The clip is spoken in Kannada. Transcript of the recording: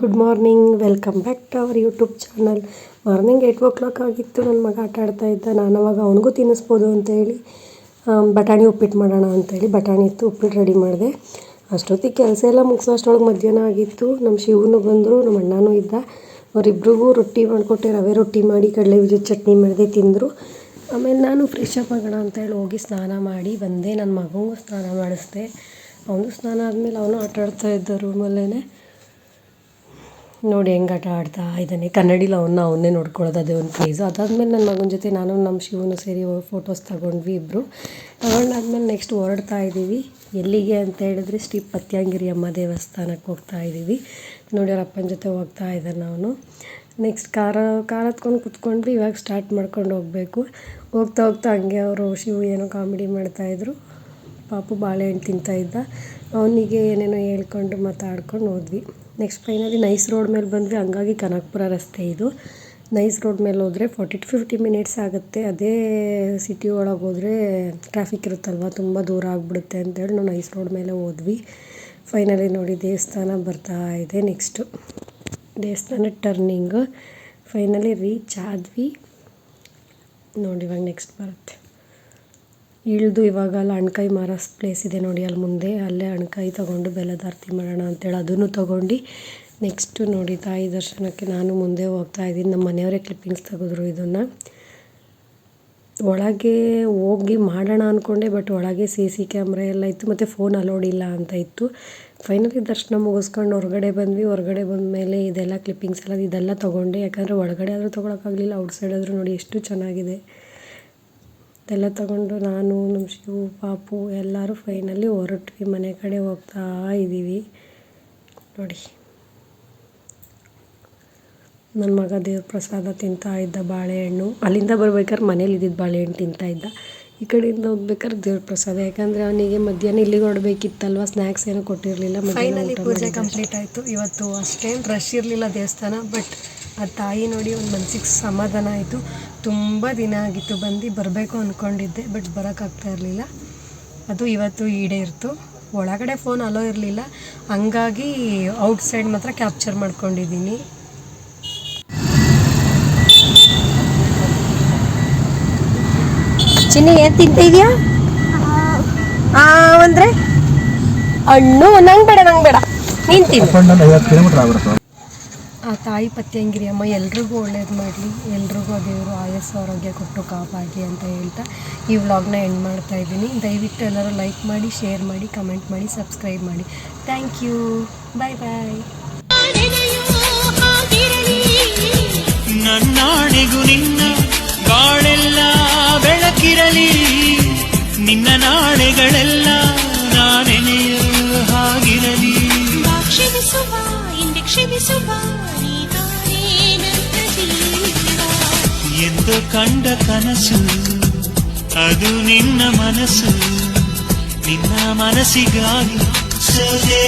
Good morning welcome back to our YouTube channel morning eight o'clock ಆಗಿತ್ತು. ನನ್ನ ಮಗ ಆಟ ಆಡ್ತಾ ಇದ್ದ. ನಾನು ಅವಾಗ ಅವನಿಗೂ ತಿನ್ನಿಸ್ಬೋದು ಅಂತೇಳಿ ಬಟಾಣಿ ಉಪ್ಪಿಟ್ಟು ಮಾಡೋಣ ಅಂತೇಳಿ ಬಟಾಣಿ ಇತ್ತು, ಉಪ್ಪಿಟ್ಟು ರೆಡಿ ಮಾಡಿದೆ. ಅಷ್ಟೊತ್ತಿಗೆ ಕೆಲಸ ಎಲ್ಲ ಮುಗಿಸೋ ಅಷ್ಟೊಳಗೆ ಮಧ್ಯಾಹ್ನ ಆಗಿತ್ತು. ನಮ್ಮ ಶಿವನು ಬಂದರು ನಮ್ಮ ಅಣ್ಣನೂ ಇದ್ದ. ಅವರಿಬ್ರಿಗೂ ರೊಟ್ಟಿ ಮಾಡಿಕೊಟ್ಟೆ, ರವೆ ರೊಟ್ಟಿ ಮಾಡಿ, ಕಡಲೆ ಬೀಜದ ಚಟ್ನಿ ಮಾಡಿದೆ, ತಿಂದರು. ಆಮೇಲೆ ನಾನು ಫ್ರೆಶ್ ಅಪ್ ಆಗೋಣ ಅಂತೇಳಿ ಹೋಗಿ ಸ್ನಾನ ಮಾಡಿ ಬಂದೆ. ನನ್ನ ಮಗನಿಗೂ ಸ್ನಾನ ಮಾಡಿಸ್ದೆ. ಅವನು ಸ್ನಾನ ಆದಮೇಲೆ ಅವನು ಆಟ ಆಡ್ತಾ ಇದ್ದ ರೂಮಲ್ಲೇ ನೋಡಿ ಹೆಂಗೆ ಆಟ ಆಡ್ತಾ ಇದ್ದಾನೆ. ಕನ್ನಡಿಲಿ ಅವನ್ನ ಅವನ್ನೇ ನೋಡ್ಕೊಳ್ಳೋದು ಅದೇ ಒಂದು ಅದಾದಮೇಲೆ ನನ್ನ ಮಗನ ಜೊತೆ ನಾನು ನಮ್ಮ ಶಿವನು ಸೇರಿ ಫೋಟೋಸ್ ತಗೊಂಡ್ವಿ ಇಬ್ಬರು ತಗೊಂಡಾದ್ಮೇಲೆ ನೆಕ್ಸ್ಟ್ ಹೊರಡ್ತಾ ಇದ್ದೀವಿ. ಎಲ್ಲಿಗೆ ಅಂತ ಹೇಳಿದ್ರೆ ಶ್ರೀ ಪತ್ಯಾಂಗಿರಿ ಅಮ್ಮ ದೇವಸ್ಥಾನಕ್ಕೆ ಹೋಗ್ತಾ ಇದ್ದೀವಿ. ನೋಡಿ ಅವ್ರ ಅಪ್ಪನ ಜೊತೆ ಹೋಗ್ತಾ ಇದ್ದಾನೆ ಅವನು. ನೆಕ್ಸ್ಟ್ ಕಾರ, ಕಾರ್ ಹತ್ಕೊಂಡು ಕುತ್ಕೊಂಡ್ವಿ. ಇವಾಗ ಸ್ಟಾರ್ಟ್ ಮಾಡ್ಕೊಂಡು ಹೋಗಬೇಕು. ಹೋಗ್ತಾ ಹೋಗ್ತಾ ಹಂಗೆ ಅವರು ಶಿವು ಏನೋ ಕಾಮಿಡಿ ಮಾಡ್ತಾಯಿದ್ರು ಪಾಪು ಬಾಳೆಹಣ್ಣು ತಿಂತಾ ಇದ್ದ. ಅವನಿಗೆ ಏನೇನೋ ಹೇಳ್ಕೊಂಡು ಮಾತಾಡ್ಕೊಂಡು ಹೋದ್ವಿ. ನೆಕ್ಸ್ಟ್ ಫೈನಲಿ ನೈಸ್ ರೋಡ್ ಮೇಲೆ ಬಂದ್ವಿ. ಹಂಗಾಗಿ ಕನಕಪುರ ರಸ್ತೆ ಇದು. ನೈಸ್ ರೋಡ್ ಮೇಲೆ ಹೋದರೆ ಫಾರ್ಟಿ ಟು ಫಿಫ್ಟಿ ಮಿನಿಟ್ಸ್ ಆಗುತ್ತೆ. ಅದೇ ಸಿಟಿ ಒಳಗೆ ಹೋದರೆ ಟ್ರಾಫಿಕ್ ಇರುತ್ತಲ್ವ? ತುಂಬ ದೂರ ಆಗಿಬಿಡುತ್ತೆ ಅಂತೇಳಿ ನಾವು ನೈಸ್ ರೋಡ್ ಮೇಲೆ ಹೋದ್ವಿ. ಫೈನಲಿ ನೋಡಿ ದೇವಸ್ಥಾನ ಬರ್ತಾ ಇದೆ ನೆಕ್ಸ್ಟು ದೇವಸ್ಥಾನ ಟರ್ನಿಂಗ್ ಫೈನಲಿ ರೀಚ್ ಆದ್ವಿ. ನೋಡಿ ಇವಾಗ ನೆಕ್ಸ್ಟ್ ಬರುತ್ತೆ. ಇಳಿದು ಇವಾಗ ಅಲ್ಲಿ ಅಣ್ಕಾಯಿ ಮಾರೋ ಪ್ಲೇಸ್ ಇದೆ ನೋಡಿ ಅಲ್ಲಿ ಮುಂದೆ. ಅಲ್ಲೇ ಅಣ್ಕಾಯಿ ತೊಗೊಂಡು ಬೆಲ್ಲದ ಆರತಿ ಮಾಡೋಣ ಅಂತೇಳಿ ಅದನ್ನು ತೊಗೊಂಡು ನೆಕ್ಸ್ಟು ನೋಡಿ ತಾಯಿ ದರ್ಶನಕ್ಕೆ ನಾನು ಮುಂದೆ ಹೋಗ್ತಾ ಇದ್ದೀನಿ. ನಮ್ಮ ಮನೆಯವರೇ ಕ್ಲಿಪ್ಪಿಂಗ್ಸ್ ತೆಗೆದ್ರು ಇದನ್ನು. ಒಳಗೆ ಹೋಗಿ ಮಾಡೋಣ ಅಂದ್ಕೊಂಡೆ ಬಟ್ ಒಳಗೆ ಸಿ ಸಿ ಕ್ಯಾಮ್ರಾ ಎಲ್ಲ ಇತ್ತು, ಮತ್ತು ಫೋನ್ ಅಲೋಡ್ ಇಲ್ಲ ಅಂತ ಇತ್ತು. ಫೈನಲಿ ದರ್ಶನ ಮುಗಿಸ್ಕೊಂಡು ಹೊರಗಡೆ ಬಂದ್ವಿ. ಹೊರಗಡೆ ಬಂದ ಮೇಲೆ ಇದೆಲ್ಲ ಕ್ಲಿಪ್ಪಿಂಗ್ಸ್ ಎಲ್ಲ, ಇದೆಲ್ಲ ತೊಗೊಂಡೆ. ಯಾಕಂದರೆ ಒಳಗಡೆ ಆದರೂ ತೊಗೊಳಕ್ಕಾಗಲಿಲ್ಲ ಔಟ್ಸೈಡ್ ಆದರೂ ನೋಡಿ ಎಷ್ಟು ಚೆನ್ನಾಗಿದೆ. ಇದೆಲ್ಲ ತಗೊಂಡು ನಾನು, ನಮ್ಮ ಶಿವು, ಪಾಪು ಎಲ್ಲರೂ ಫೈನಲಿ ಹೊರಟ್ವಿ, ಮನೆ ಕಡೆ ಹೋಗ್ತಾ ಇದ್ದೀವಿ ನೋಡಿ. ನನ್ನ ಮಗ ದೇವ್ರ ಪ್ರಸಾದ ತಿಂತಾ ಇದ್ದ ಬಾಳೆಹಣ್ಣು. ಅಲ್ಲಿಂದ ಬರ್ಬೇಕಾದ್ರೆ ಮನೇಲಿ ಇದ್ದಿದ್ದು ಬಾಳೆಹಣ್ಣು ತಿಂತಾ ಇದ್ದ. ಈ ಕಡೆಯಿಂದ ಹೋಗ್ಬೇಕಾದ್ರೆ ದೇವ್ರ ಪ್ರಸಾದ. ಯಾಕಂದರೆ ಅವನಿಗೆ ಮಧ್ಯಾಹ್ನ ಇಲ್ಲಿಗೆ ಹೊರಬೇಕಿತ್ತಲ್ವ ಸ್ನ್ಯಾಕ್ಸ್ ಏನೂ ಕೊಟ್ಟಿರಲಿಲ್ಲ ಫೈನಲಿ ಪೂಜೆ ಕಂಪ್ಲೀಟ್ ಆಯಿತು. ಇವತ್ತು ಅಷ್ಟೇನು ರಶ್ ಇರಲಿಲ್ಲ ದೇವಸ್ಥಾನ ಬಟ್ ಆ ತಾಯಿ ನೋಡಿ ಒಂದು ಮನ್ಸಿಗೆ ಸಮಾಧಾನ ಆಯಿತು. ತುಂಬ ದಿನ ಆಗಿತ್ತು ಬಂದು ಬರಬೇಕು ಅಂದ್ಕೊಂಡಿದ್ದೆ ಬಟ್ ಬರೋಕ್ಕಾಗ್ತಾ ಇರಲಿಲ್ಲ. ಅದು ಇವತ್ತು ಈಡೇರಿತು ಒಳಗಡೆ ಫೋನ್ ಅಲೋ ಇರಲಿಲ್ಲ. ಹಂಗಾಗಿ ಔಟ್ಸೈಡ್ ಮಾತ್ರ ಕ್ಯಾಪ್ಚರ್ ಮಾಡ್ಕೊಂಡಿದ್ದೀನಿ. ಚಿನ್ನಿ ಏನು ತಿಂತಿದ್ಯಾ? ಆ, ಅಂದ್ರೆ? ಹಣ್ಣು, ನಂಗ್ ಬೇಡ ನಂಗ್ ಬೇಡ. ನೀನ್ ಆ ತಾಯಿ ಪತ್ಯಂಗಿರಿ ಅಮ್ಮ, ಎಲ್ರಿಗೂ ಒಳ್ಳೇದು ಮಾಡಲಿ. ಎಲ್ರಿಗೂ ದೇವರು ಆಯಸ್ಸು, ಆರೋಗ್ಯ ಕೊಟ್ಟು ಕಾಪಾಡಲಿ ಅಂತ ಹೇಳ್ತಾ ಈ ವ್ಲಾಗ್ನ ಎಂಡ್ ಮಾಡ್ತಾ ಇದ್ದೀನಿ. ದಯವಿಟ್ಟು ಎಲ್ಲರೂ ಲೈಕ್ ಮಾಡಿ ಶೇರ್ ಮಾಡಿ ಕಮೆಂಟ್ ಮಾಡಿ ಸಬ್ಸ್ಕ್ರೈಬ್ ಮಾಡಿ. ಥ್ಯಾಂಕ್ ಯು ಬಾಯ್ ಬಾಯ್ ನಾಳೆಗಳೆಲ್ಲ ನಾನೆನೆಯ ಹಾಗಿರಲಿ. ಕ್ಷಮಿಸುವ ಇಂದು ಕ್ಷಮಿಸುವ ಎಂದು ಕಂಡ ಕನಸು ಅದು ನಿನ್ನ ಮನಸ್ಸು ನಿನ್ನ ಮನಸ್ಸಿಗಾಗಿ. ಸದೇ